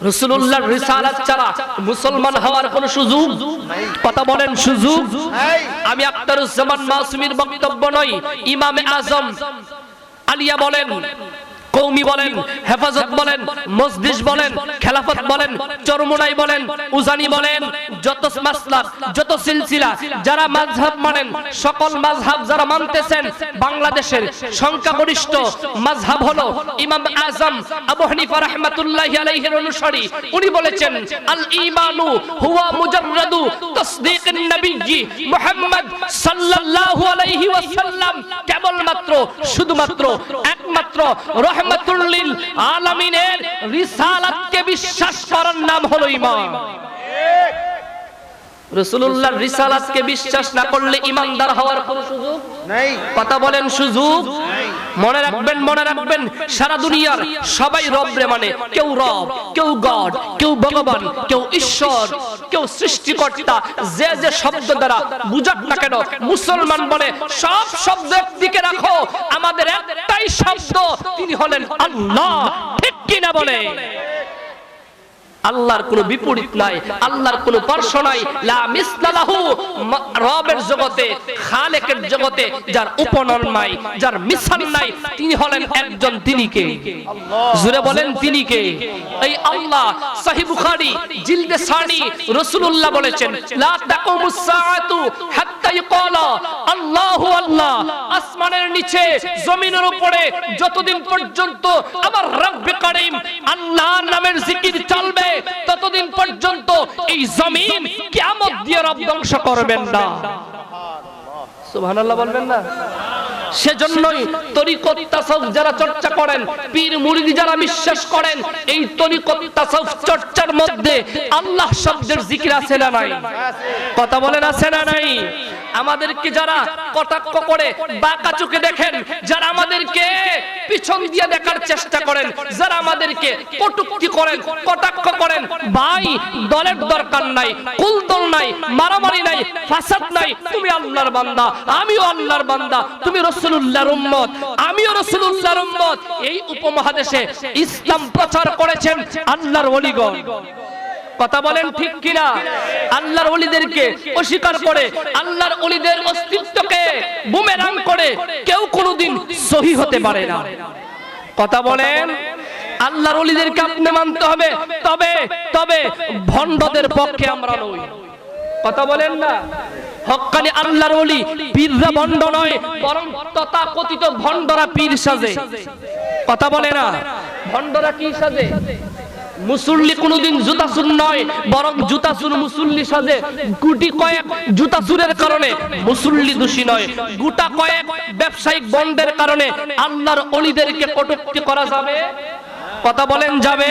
রসুল্লাহ রিসালাত ছাড়া মুসলমান হওয়ার কোন সুযোগ? কথা বলেন সুযোগ? আমি আক্তারুজ্জামান মাসুমির বক্তব্য নই ইমামে আজম আলিয়া বলেন কৌমি বলেন হেফাজত বলেন মসজিদ বলেন খেলাফত বলেন চরমোনাই বলেন উজানি বলেন যত মাসলাক যত সিলসিলা যারা মাযহাব মানেন সকল মাযহাব যারা মানতেছেন বাংলাদেশের সংখ্যাগরিষ্ঠ মাযহাব হলো ইমাম আজম আবু হানিফা রাহমাতুল্লাহি আলাইহির অনুসারী। উনি বলেছেন আল ঈমানু হুয়া মুজাররাদু তাসদীকিন নবিয়্যি মুহাম্মদ সাল্লাল্লাহু আলাইহি ওয়াসাল্লাম কেবলমাত্র শুধুমাত্র একমাত্র রহমাতুল লিল আলামিনের রিসালাতকে বিশ্বাস করার নাম হলো ঈমান। রাসূলুল্লাহর রিসালাতকে বিশ্বাস না করলে ঈমানদার হওয়ার কোনো সুযোগ নেই। কথা বলেন সুযোগ? মনে রাখবেন মনে রাখবেন সারা দুনিয়ার সবাই রব রে মানে। কেউ রব কেউ গড কেউ ভগবান কেউ ঈশ্বর কেউ সৃষ্টিকর্তা যে যে শব্দ দ্বারা বুঝাক না কেন মুসলমান বলে সব শব্দ দিকে রাখো। আমাদের একটাই শব্দ তিনি হলেন আল্লাহ। ঠিক কিনা বলে? আল্লাহর কোনো বিপরীত নাই, আল্লাহর কোনো পার্শ্ব নাই। লা রবের জগতে, খালেকের জগতে যার উপনয়ন নাই, যার মিশন নাই, তিনি হলেন একজন তিনি কে? জুড়ে বলেন তিনি কে? এই আল্লাহ সহিহ বুখারী জিলদে সানি রাসূলুল্লাহ বলেছেন, লা তাকুমুস সাআতু হাত্তা আল্লাহু আল্লাহ, আসমানের নিচে, জমিনের উপরে, যতদিন পর্যন্ত আমার রব্বে কারীম আল্লাহর নামের জিকির এই জমিন কিয়ামত দিয়ে রব ধ্বংস করবেন না। সুবহানাল্লাহ বলবেন না? সেজন্যই তরিকত তাসাউফ যারা চর্চা করেন, পীর মুরিদি যারা বিশ্বাস করেন, এই তরিকত চর্চার মধ্যে আল্লাহ শব্দের জিকির আছে না নাই? কথা বলেন, আছে না নাই? আমাদেরকে যারা কটাক্ষ করে, বাঁকা চোখে দেখেন, যারা আমাদেরকে পিছন দিয়ে দেখার চেষ্টা করেন, যারা আমাদেরকে কটুক্তি করেন, কটাক্ষ করেন, ভাই, দলের দরকার নাই, কুলদল নাই, মারামারি নাই, ফাসাদ নাই, তুমি আল্লাহর বান্দা, আমিও আল্লাহর বান্দা, তুমি রসুলুল্লাহর উম্মত, আমিও রসুলুল্লাহর উম্মত। এই উপমহাদেশে ইসলাম প্রচার করেছেন আল্লাহর ওলিগণ। কথা বলেন ঠিক কিনা? আল্লাহর ওলিদেরকে অস্বীকার করে, আল্লাহর ওলিদের অস্তিত্বকে বুমেরাং করে কেউ কোনোদিন সহি হতে পারে না। কথা বলেন, আল্লাহর ওলিদেরকে আপনি মানতে হবে, তবে তবে ভণ্ডদের পক্ষে আমরা নই। কথা বলেন না? হক্কানি আল্লাহর ওলি পীররা ভণ্ড নয়, বরং তথাকথিত ভণ্ডরা পীর সাজে। কথা বলে না? ভণ্ডরা কি সাজে? মুসল্লি কোনোদিন জুতা চুর নয়, বরং জুতা চুর মুসল্লি সাজে। গুটি কয়েক জুতা চুরের কারণে মুসল্লি দোষী নয়। গোটা কয়েক ব্যবসায়িক বন্ধের কারণে আল্লাহর অলিদেরকে কটুক্তি করা যাবে। কথা বলেন যাবে।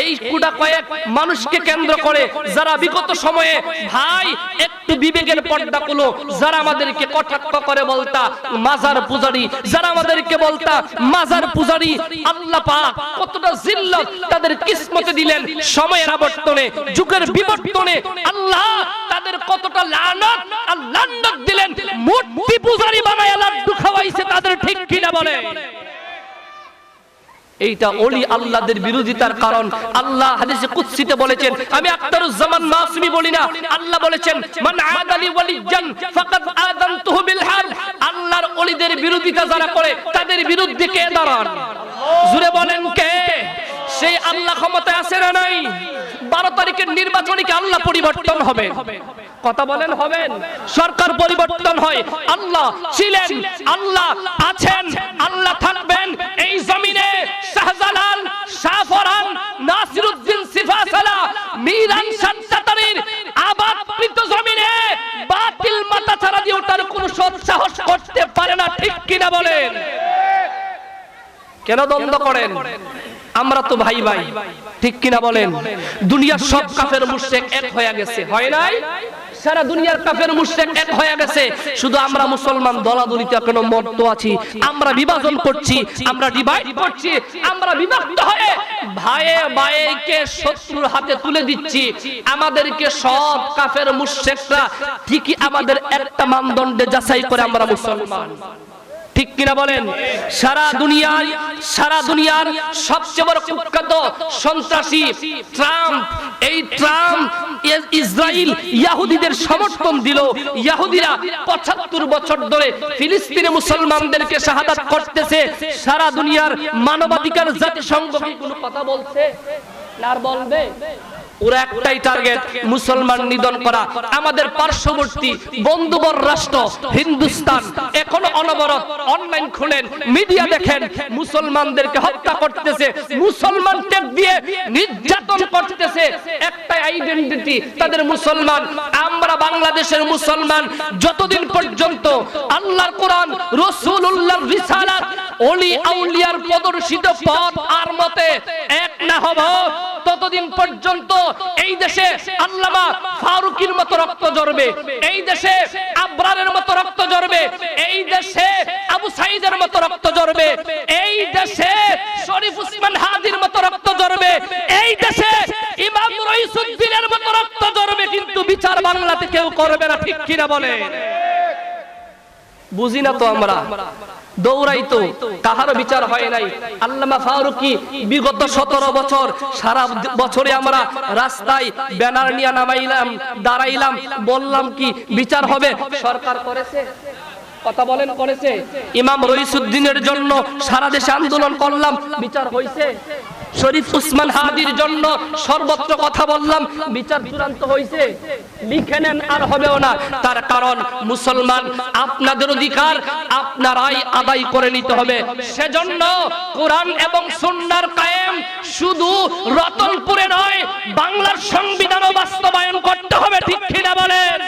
এই কুটা কয়েক মানুষকে কেন্দ্র করে যারা বিগত সময়ে, ভাই, একটু বিবেকের পর্দা কুলো যারা আমাদেরকে কটাক্ষ করে বলতা, মাজার পূজারি, যারা আমাদেরকে বলতা, মাজার পূজারি, আল্লাহ পাক কতটা জিল্লত তাদের কিসমতে দিলেন সময়ের আবর্তনে, যুগের বিবর্তনে। আল্লাহ তাদের কতটা লানত আর লান্নত দিলেন। মূর্তি পূজারি বানায় লাড্ডু খাওয়াইছে তাদের ঠিক কিনা বলে। এইটা ওলি আল্লাহদের বিরোধিতার কারণ। আল্লাহ হাদিসে কুদসিতে বলেছেন আমি আখতারুজ্জামান মাসুমি বলি না। আল্লাহ বলেছেন মান আদালি ওয়ালিজান ফাকাদ আযানতুহু বিল হারব আল্লাহর ওলিদের বিরোধিতা যারা করে তাদের বিরুদ্ধে কে দাঁড়ান? জুরে বলেন কে? সেই আল্লাহ ক্ষমতায় আছে না নাই? বারো তারিখের নির্বাচনে কি আল্লাহ পরিবর্তন হবে? কথা বলেন হবেন? সরকার পরিবর্তন হয়। আল্লাহ ছিলেন আল্লাহ আছেন আল্লাহ জমিনে বাতিল ছাড়া দিয়ে সৎসাহস করতে পারে না, ঠিক কিনা বলেন? কেন দ্বন্দ্ব করেন? আমরা তো ভাই ভাই, ঠিক কিনা বলেন? দুনিয়ার সব কাফের মুর্শেক এক হয়ে গেছে, হয় নাই? সারা দুনিয়ার কাফের মুশরিক এক হয়ে গেছে। শুধু আমরা মুসলমান, দলাদলিতে এখনও মত্ত আছি। আমরা বিভাজন করছি, আমরা ডিভাইড করছি, আমরা বিভক্ত হয়ে ভাইয়ে ভাইকে শত্রুর হাতে তুলে দিচ্ছি। আমাদেরকে সব কাফের মুশরিকরা ঠিকই আমাদের একটা মানদণ্ডে যাচাই করে আমরা মুসলমান। কিনা বলেন? সারা দুনিয়ায়, সারা দুনিয়ার সবচেয়ে বড় কুখ্যাত সন্ত্রাসী ট্রাম্প। এই ট্রাম্প ইসরায়েল ইহুদিদের সমর্থন দিল। ইহুদিরা পঁচাত্তর বছর ধরে ফিলিস্তিনি মুসলমানদেরকে শাহাদাত করতেছে। সারা দুনিয়ার মানবাধিকার জাতিসংঘ কোনো কথা বলছে? আর বলবে? ওরা একটাই টার্গেট মুসলমান নিধন করা। আমাদের পার্শ্ববর্তী বন্ধুবর রাষ্ট্র হিন্দুস্তান, এখনও অনবরত অনলাইন খুলেন মিডিয়া দেখেন, মুসলমানদেরকে হত্যা করতেছে দিয়ে নির্যাতন করতেছে, একটাই আইডেন্টিটি তাদের মুসলমান। আমরা বাংলাদেশের মুসলমান, যতদিন পর্যন্ত আল্লাহর কোরআন রসুল্লাহর রিসালাত, অলি আউলিয়ার প্রদর্শিত পথ আর মতে এক না হব। ততদিন পর্যন্ত এই দেশে আল্লামা ফারুকির মতো রক্ত ঝরবে। এই দেশে আবরারের মতো রক্ত ঝরবে। এই দেশে আবু সাইদের মতো রক্ত ঝরবে। এই দেশে শরীফ উসমান হাদির মতো রক্ত ঝরবে। এই দেশে ইমাম রইসুদ্দিনের মতো রক্ত ঝরবে, কিন্তু বিচার বাংলাতে কেউ করবে না, ঠিক কিনা বলে? বুঝি না তো আমরা? দৌড়াই তো বিচার হয় নাই। আল্লামা ফারুকি বিগত সতেরো বছর, সারা বছরে আমরা রাস্তায় ব্যানার নিয়ে নামাইলাম, দাঁড়াইলাম, বললাম কি বিচার হবে? সরকার করেছে? কথা বলেন, করেছে? ইমাম রইসুদ্দিনের জন্য সারা দেশে আন্দোলন করলাম, বিচার হয়েছে শরীফ উসমান হাদির জন্য সর্বত্র কথা বললাম। বিচার চূড়ান্ত হয়েছে। লিখে নেন, আর হবেও না। তার কারণ, মুসলমান, আপনাদের অধিকার আপনারাই আদায় করে নিতে হবে। সেজন্য কোরআন এবং সুন্নার কায়েম শুধু রতনপুরে নয়, বাংলার সংবিধানও বাস্তবায়ন করতে হবে, ঠিক কিনা বলেন?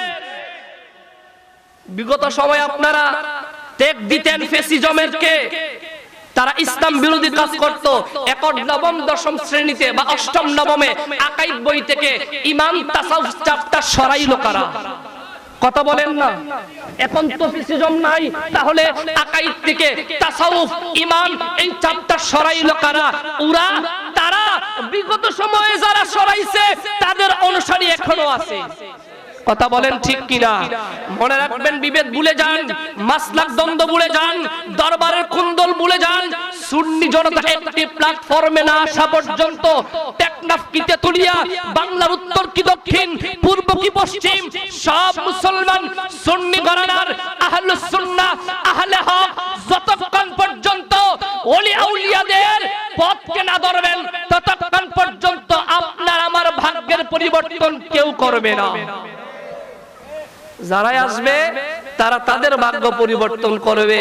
বিগত সময় আপনারা টেক দিতেন ফেসিজমেরকে। তারা ইসলাম বিরোধী কাজ করত। একর নবম, দশম শ্রেণীতে বা অষ্টম নবমে আকাইদ বই থেকে ইমান তাসাউফ চাপটা সরাইলো কারা? কথা বলেন না? এখন তো ফিসিজম নাই, তাহলে আকাইদ থেকে তাসাউফ ইমান এই চাপটা সরাইলো কারা? ওরা, তারা বিগত সময়ে যারা সরাইছে, তাদের অনুসারী এখনও আছে। কথা বলেন ঠিক কিনা? মনে রাখবেন বিভেদ ভুলে যান, মাসলাক দ্বন্দ্ব ভুলে যান, দরবারের কুন্দল ভুলে যান, সুন্নি জনতা একটি প্ল্যাটফর্মে না আসা পর্যন্ত টেকনাফ কি তেতুলিয়া, বাংলার উত্তর কি দক্ষিণ, পূর্ব কি পশ্চিম, সব মুসলমান সুন্নি ঘরানার আহলে সুন্নাহ, আহলে হক যতক্ষণ পর্যন্ত ওলি আউলিয়াদের পথকে না ধরবেন, ততক্ষণ পর্যন্ত আপনার আমার ভাগ্যের পরিবর্তন কেউ করবে না। যারাই আসবে, তারা তাদের ভাগ্য পরিবর্তন করবে।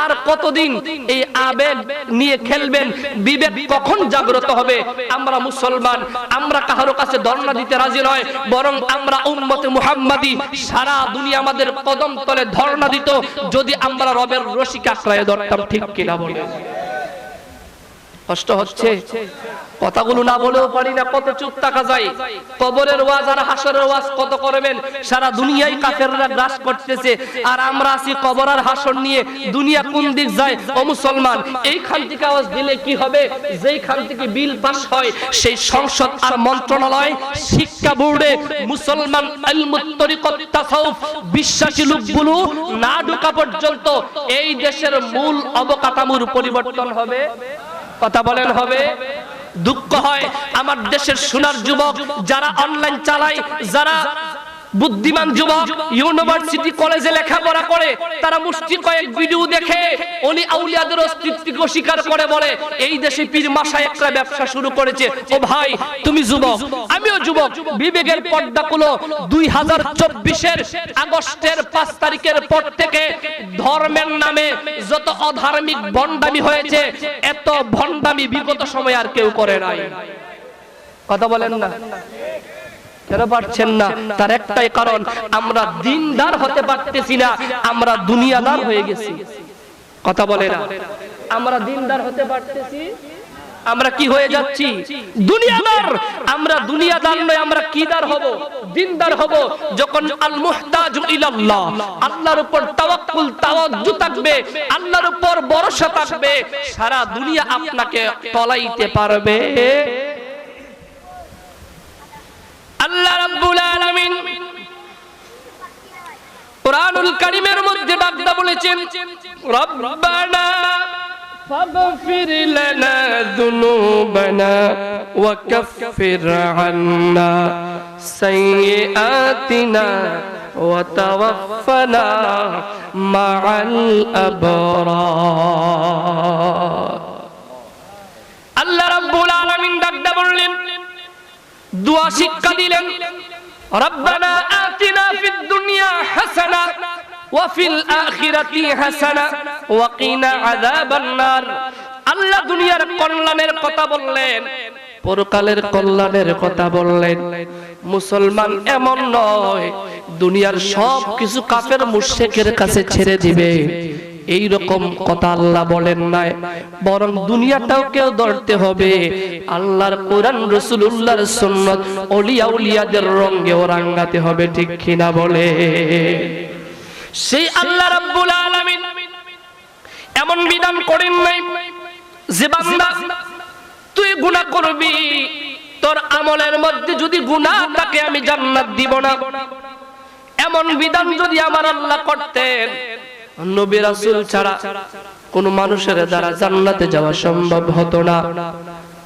আর কতদিন এই আবেগ নিয়ে খেলবেন, বিবেক কখন জাগ্রত হবে? আমরা মুসলমান, আমরা কাহারো কাছে ধর্ণা দিতে রাজি নয়, বরং আমরা উম্মতে মুহাম্মাদি, সারা দুনিয়া আমাদের কদম তলে ধর্ণা দিত, যদি আমরা রবের রশিকে আশ্রয় ধরতাম, ঠিক কিনা বলে কষ্ট হচ্ছে। কথাগুলো না বলেও পারি না, কত চুপ থাকা যায়। কবরের ওয়াজ আর হাসরের ওয়াজ কত করবেন? সারা দুনিয়ায় কাফেররা গ্রাস করতেছে। আর আমরা আছি কবর আর হাসর নিয়ে। দুনিয়া কোন দিক যায়? ও মুসলমান, এইখান থেকে আওয়াজ দিলে কি হবে? যেইখান থেকে বিল পাস হয়, সেই সংসদ আর মন্ত্রণালয়, শিক্ষা বোর্ডে মুসলমান বিশ্বাসী লোকগুলো না ঢোকা পর্যন্ত এই দেশের মূল অবকাঠামোর পরিবর্তন হবে। কথা বলেন হবে। দুঃখ হয় আমার দেশের সোনার যুবক যারা অনলাইন চালায় যারা বুদ্ধিমান যুবক ইউনিভার্সিটি কলেজে লেখাপড়া করে, তারা মুষ্টি কয়েক ভিডিও দেখে অলি আউলিয়াদের অস্তিত্বকে অস্বীকার করে বলে, এই দেশে পীর মাসা একটা ব্যবসা শুরু করেছে। ও ভাই, তুমি যুবক, আমিও যুবক, বিবেকের পর্দা গুলো দুই হাজার চব্বিশের আগস্টের পাঁচ তারিখের পর থেকে ধর্মের নামে যত অধার্মিক ভণ্ডামি হয়েছে, এত ভণ্ডামি বিগত সময় আর কেউ করে নাই। কথা বলেন না। কেন পারছেন না। তার একটাই কারণ, আমরা দিনদার হতে পারতেছি না, আমরা দুনিয়াদার হয়ে গেছি। কথা বলে না। আমরা দিনদার হতে পারতেছি, আমরা কি হয়ে যাচ্ছি? দুনিয়াদার। আমরা দুনিয়াদার নয়, আমরা কিদার হব, দিনদার হব। যখন আল মুহতাজু ইলাল্লাহ, আল্লাহর উপর তাওয়াক্কুল, তাওয়াজ্জু থাকবে, আল্লাহর উপর ভরসা থাকবে, সারা দুনিয়া আপনাকে তলাইতে পারবে। আল্লাহ রাব্বুল আলামিন কোরআন কোরআনুল কারিমের মধ্যে ডাকদা বলেছেন রব্বানা فاغفر لنا ذنوبنا وكفر عنا سيئاتنا وتوفنا مع الأبرار দোয়া শিক্ষা দিলেন, রব্বানা আতিনা ফিদ দুনিয়া হাসানা ওয়া ফিল আখিরাতি হাসানা ওয়া কিনা আযাবান নার। আল্লাহ দুনিয়ার কল্যাণের কথা বললেন, পরকালের কল্যাণের কথা বললেন। মুসলমান এমন নয়, দুনিয়ার সব কিছু কাফের মুশরিকের কাছে ছেড়ে দিবে। এই রকম কথা আল্লাহ বলেন নাই। বরং দুনিয়াটাও কেউ ধরতে হবে। আল্লাহর কোরআন রসুল্লাহর সুন্নত অলিয়া উলিয়াদের রঙে ও রাঙ্গাতে হবে, ঠিক কিনা বলে? সেই আল্লাহ রাব্বুল আলামিন এমন বিধান করেন নাই যে, বান্দা, তুই গুনাহ করবি, তোর আমলের মধ্যে যদি গুনাহ থাকে আমি জান্নাত দিব না। এমন বিধান যদি আমার আল্লাহ করতেন নবী রাসূল ছাড়া কোন মানুষের দ্বারা জান্নাতে যাওয়া সম্ভব হতো না।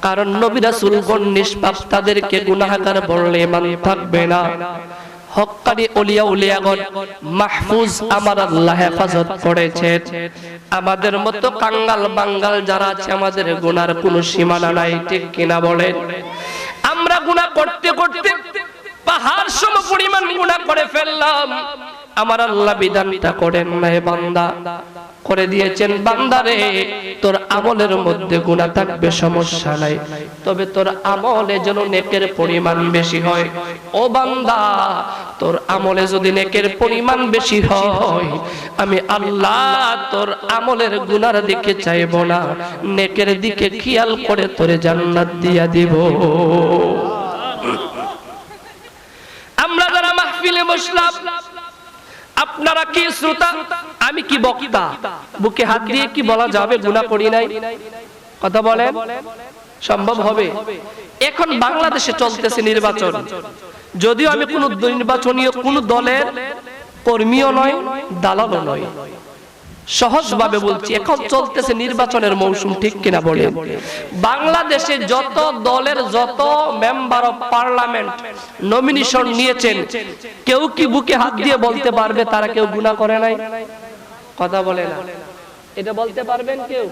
কারণ নবী রাসূলগণ নিষ্পাপ, তাদেরকে গুনাহগার বললে মান থাকবে না। হক্কানি ওলিয়া উলিয়াগণ মাহফুজ আমার আল্লাহ হেফাজত করেছেন। আমাদের মতো কাঙ্গাল বাঙ্গাল যারা আছে, আমাদের গুনার কোনো সীমানা নাই, ঠিক কিনা বলেন? আমরা গুনাহ করতে করতে পাহাড় সম পরিমাণ গুনাহ করে ফেললাম। আমার আল্লাহ বিধানটা করেন নাই বান্দা। করে দিয়েছেন বান্দারে তোর আমলের মধ্যে গুনাহ থাকবে, সমস্যা নাই। তবে তোর আমলে যেন নেকের পরিমাণ বেশি হয়। ও বান্দা, তোর আমলে যদি নেকের পরিমাণ বেশি হয়, আমি আল্লাহ তোর আমলের গুনার দিকে চাইব না। নেকের দিকে খেয়াল করে তোরে জান্নাত দিয়া দিব। আমরা যারা মাহফিলে বসলাম আপনারা কি শ্রোতা? আমি কি বক্তা? বুকে হাত দিয়ে কি বলা যাবে? গুণা করি নাই। কথা বলেন। সম্ভব হবে? এখন বাংলাদেশে চলতেছে নির্বাচন। যদিও আমি কোন নির্বাচনীয় কোন দলের কর্মীও নয়, দালালও নয়। সহজভাবে বলছি এখন চলতেছে নির্বাচনের মৌসুম ঠিক কিনা বলে বাংলাদেশে যত দলের যত মেম্বার অফ পার্লামেন্ট নমিনেশন নিয়েছেন কেউ কি বুকে হাত দিয়ে বলতে পারবে তারা কেউ গুণা করে নাই? কথা বলে না। এটা বলতে পারবেন কেউ?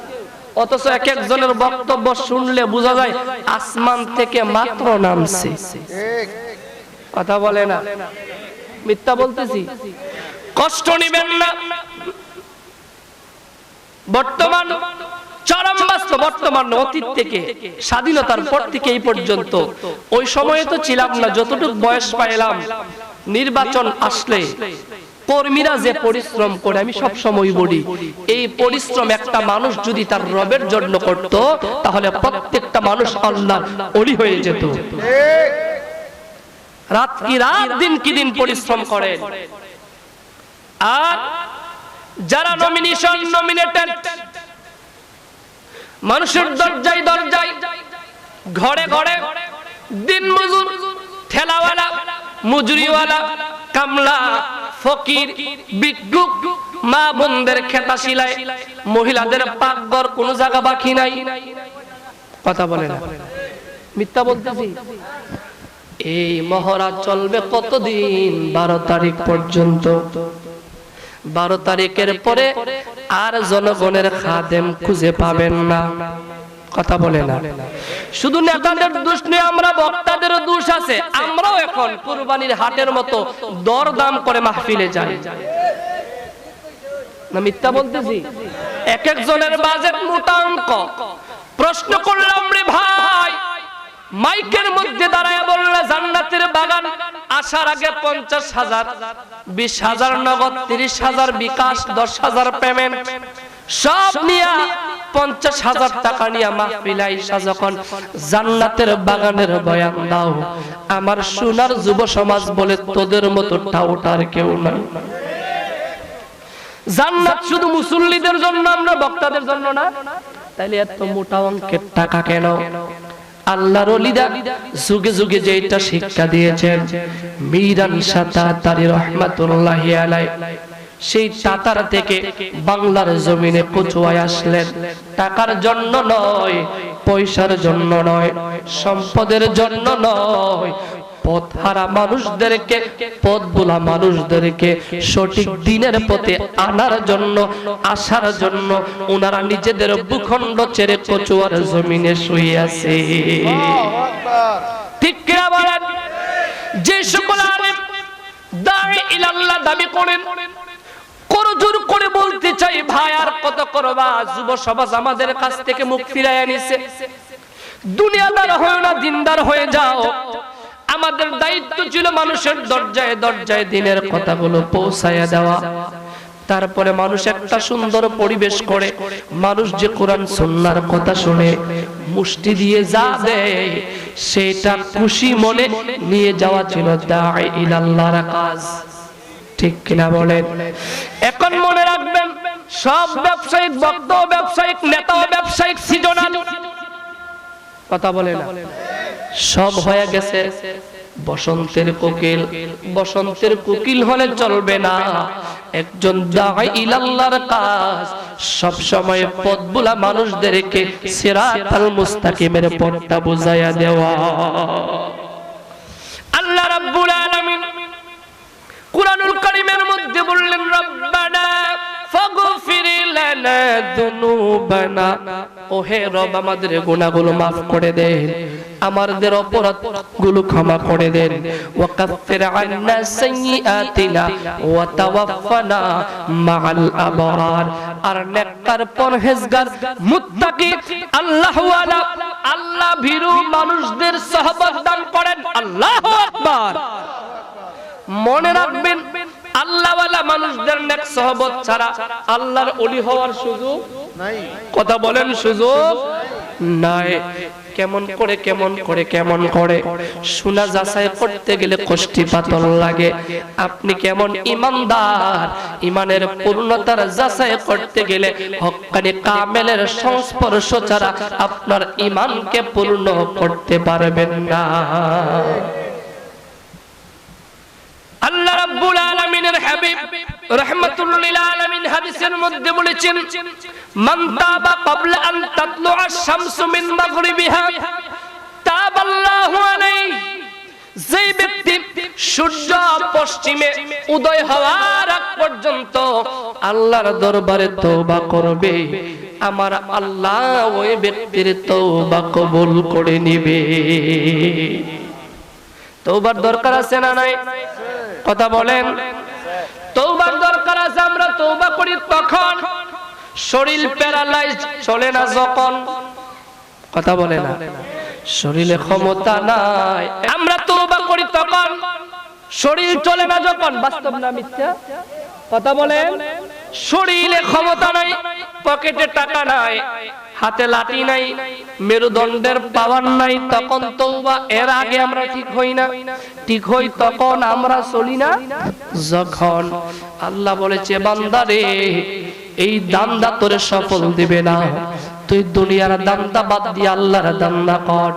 অথচ এক একজনের বক্তব্য শুনলে বোঝা যায় আসমান থেকে মাত্র নামছে। কথা বলে না। মিথ্যা বলতেছি। কষ্ট নিবেন না। বর্তমান চরম বাস্তব বর্তমান অতীত থেকে স্বাধীনতার পর থেকে এই পর্যন্ত ওই সময়ে তো ছিলাম না, যতটুকু বয়স পাইলাম, নির্বাচন আসলে কর্মীরা যে পরিশ্রম করে আমি সব সময় বলি, এই পরিশ্রম একটা মানুষ যদি তার রবের জন্য করত, তাহলে প্রত্যেকটা মানুষ আল্লাহ অলি হয়ে যেত। রাত কি রাত, দিন কি দিন পরিশ্রম করেন আর যারা নমিনেশন নমিনেটেড মানুষের দরজায় দরজায়, ঘরে ঘরে, দিন মজুর, ঠেলাওয়ালা, মজুরিওয়ালা, কামলা, ফকির বিজ্ঞুক মা বোনদের খেতা সিলাই মহিলাদের পাকঘর কোন জায়গা বাকি নাই। কথা বলে না। মিথ্যা বলতেছি। এই মহড়া চলবে কতদিন? বারো তারিখ পর্যন্ত। বারো তারিখের পরে আর জনগণের খাদেম খুঁজে পাবেন না। কথা বলে না। শুধু নেতাদের দোষ নেই আমরা বক্তাদেরও দোষ আছে। আমরাও এখন কুরবানির হাটের মতো দর দাম করে মাহফিলে যাই। না মিথ্যা বলতেছি? এক একজনের বাজেট মোটা অঙ্ক। প্রশ্ন করলাম রে ভাই। মাইকের মধ্যে দাঁড়ায় বললে, জান্নাতের বাগান আসার আগে পঞ্চাশ হাজার, বিশ হাজার, নগদ তিরিশ হাজার, বিকাশ দশ হাজার পেমেন্ট। সব নিয়ে পঞ্চাশ হাজার টাকা নিয়ে মাহফিলাই যখন জান্নাতের বাগানের বয়ান দাও, আমার সোনার যুব সমাজ বলে তোদের মতো টাউটার কেউ নাই। জান্নাত শুধু মুসল্লিদের জন্য, আমরা বক্তাদের জন্য না, তাইলে এত মোটা অঙ্কের টাকা কেন? আল্লাহর ওলিদা যুগে যুগে যে এটা শিক্ষা দিয়েছেন, মিরান সাতা তারি রহমাতুল্লাহি আলাই সেই তাতার থেকে বাংলার জমিনে কচুয়ায় আসলেন। টাকার জন্য নয়, পয়সার জন্য নয়, সম্পদের জন্য নয় পথ হারা মানুষদেরকে পথ বোলা মানুষদেরকে সঠিক দিনের পথে আনার জন্য, আসার জন্য ওনারা নিজেদের ভূখণ্ড ছেড়ে কচুয়ার জমিনে শুয়ে আছে। ঠিক কিনা বলেন? যে সকল আলেম দাঁড়ে দাবি করেন করজোর করে বলতে চাই, ভাই, আর কত করবা? যুব সমাজ আমাদের কাছ থেকে মুখ ফিরাইয়া নিছে। দুনিয়াদার হয় না, দিনদার হয়ে যাও। আমাদের দায়িত্ব ছিল মানুষের দরজায় দরজায় দিনের কথাগুলো পৌঁছায়া দেওয়া। তারপরে মানুষ একটা সুন্দর পরিবেশ করে। মানুষ যে কোরআন সুন্নার কথা শুনে মুষ্টি দিয়ে যা দেয়, সেটা খুশি মনে নিয়ে যাওয়া ছিল। দায় ইলাল্লাহর কাজ। ঠিক কিনা বলেন? এখন মনে রাখবেন, সব ব্যবসায়িক বক্ত ব্যবসায়িক নেতা ব্যবসায়িক, সিজনাল। কথা বলে না। সব হয়ে গেছে। বসন্তের কোকিল বসন্তের কোকিল হলে চলবে না। একজন কাজ। সব সময় পথবুলা মানুষদেরকে সিরাতাল মুস্তাকিমের পথটা বুঝাইয়া দেওয়া। আল্লাহ রাব্বুল আলামিন কুরআনুল কারীমের মধ্যে বললেন, রব্বানা ফাগফির ওহে রব, আমাদের করে দেন। আমাদের ক্ষমা করে দেন। ওয়া কাফির আন্না সাইয়্যাতিনা ওয়া তাওয়াফানা মাআল আবরার। আর নেককার পরহেজগার, মুত্তাকি, আল্লাহ ওয়ালা আল্লাহ ভীরু মানুষদের সহবত দান করেন। আল্লাহু আকবার। মনে রাখবেন সহবত ছাড়া আল্লাহর ওলি হওয়ার সুযোগ নাই। কথা বলেন সুযোগ নাই। কেমন করে কেমন করে কেমন করে? শোনা যাচাই করতে গেলে কষ্টি পাতল লাগে। আপনি কেমন ইমানদার? ইমানের পূর্ণতার যাচাই করতে গেলে হক্কানি কামেলের সংস্পর্শ ছাড়া আপনার ইমানকে পূর্ণ করতে পারবেন না। আল্লাহ রাব্বুল আলামিনের হাবিব রাহমাতুল আলামিন হাদিসের মধ্যে বলেছেন মান তাবা ক্বাবলা আন তাতলু আশ-শামসু মিন মাগরিবিহা তাবাল্লাহু আলাইহি। যেই ব্যক্তি সূর্য পশ্চিমে উদয় হওয়ার আগ পর্যন্ত আল্লাহর দরবারে তওবা করবে আমার আল্লাহ ওই ব্যক্তির তওবা কবুল করে নিবে। তওবার দরকার আছে না নাই? কথা বলেন। তৌবার দরকার আছে আমরা তৌবা করি তখন শরীর প্যারালাইজ চলে না যখন? কথা বলে না। শরীরে ক্ষমতা নাই। আমরা তওবা করি তখন। শরীর চলে না যখন? বাস্তব না মিথ্যা? কথা বলেন। শরীরে ক্ষমতা নাই, পকেটে টাকা নাই। হাতে লাঠি নাই, মেরুদণ্ডের পাওয়ার নাই, তখন তৌবা এর আগে আমরা ঠিক হই না। ঠিক হই তখন আমরা চলি না। যখন আল্লাহ বলেছে বান্দারে এই দান্দা তোরে সফল দিবে না। তুই দুনিয়ার দান্দা বাদ দিয়ে আল্লাহর দান্দা কর।